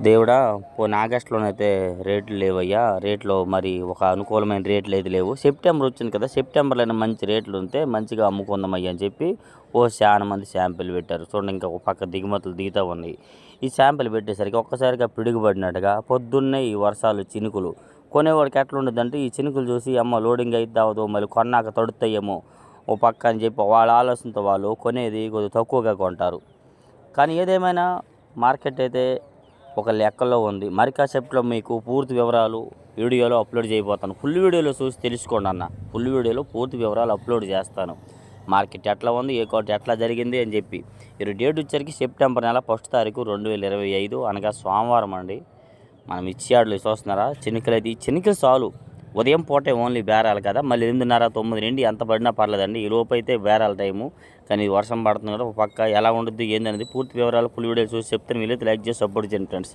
దేవుడా పోయిన ఆగస్టులోనైతే రేట్లు లేవయ్యా. రేట్లో మరి ఒక అనుకూలమైన రేట్లు అయితే లేవు. సెప్టెంబర్ వచ్చింది కదా సెప్టెంబర్లో మంచి రేట్లు ఉంటే మంచిగా అమ్ముకుందామయ్యా అని చెప్పి ఓ చాలా మంది శాంపిల్ పెట్టారు. చూడండి ఇంకా ఒక పక్క దిగుమతులు దిగుతూ ఉన్నాయి. ఈ శాంపిల్ పెట్టేసరికి ఒక్కసారిగా పిడుగుపడినట్టుగా పొద్దున్నే ఈ వర్షాలు చినుకులు. కొనేవాడికి ఎట్లా ఉండదంటే ఈ చినుకులు చూసి అమ్మ లోడింగ్ అయితే అవ్వదు మళ్ళీ కొన్నాక తడుతాయేమో ఓ పక్క అని చెప్పి వాళ్ళ ఆలోచనతో వాళ్ళు కొనేది కొద్దిగా తక్కువగా కొంటారు. కానీ ఏదేమైనా మార్కెట్ అయితే ఒక లెక్కలో ఉంది. మరి కాసేపట్లో మీకు పూర్తి వివరాలు వీడియోలో అప్లోడ్ చేయబోతాను. ఫుల్ వీడియోలో చూసి తెలుసుకోండి అన్న. ఫుల్ వీడియోలో పూర్తి వివరాలు అప్లోడ్ చేస్తాను. మార్కెట్ ఎట్లా ఉంది? ఏ కోట ఎట్లా జరిగింది? అని చెప్పి. ఈ డేట్ వచ్చరికి సెప్టెంబర్ నెల ఫస్ట్ తారీఖు రెండు వేల ఇరవై ఐదు అనగా సోమవారం అండి. మనం ఇచ్చాడులు చూస్తున్నారా? చినుకలు అయితే ఈ చినుకలు చాలు. ఉదయం పూటే ఓన్లీ బేరాలు కదా. మళ్ళీ ఎనిమిదిన్నర తొమ్మిది నుండి ఎంత పడినా పర్లేదండి. ఈ లోపు అయితే బేరాల టైము కానీ వర్షం పడుతుంది కూడా ఒక పక్క ఎలా ఉండద్దు ఏందనేది పూర్తి వివరాలు ఫుల్ వీడియో చూసి చెప్తాను. వీలైతే లైక్ చేసి సపోర్ట్ చేయండి ఫ్రెండ్స్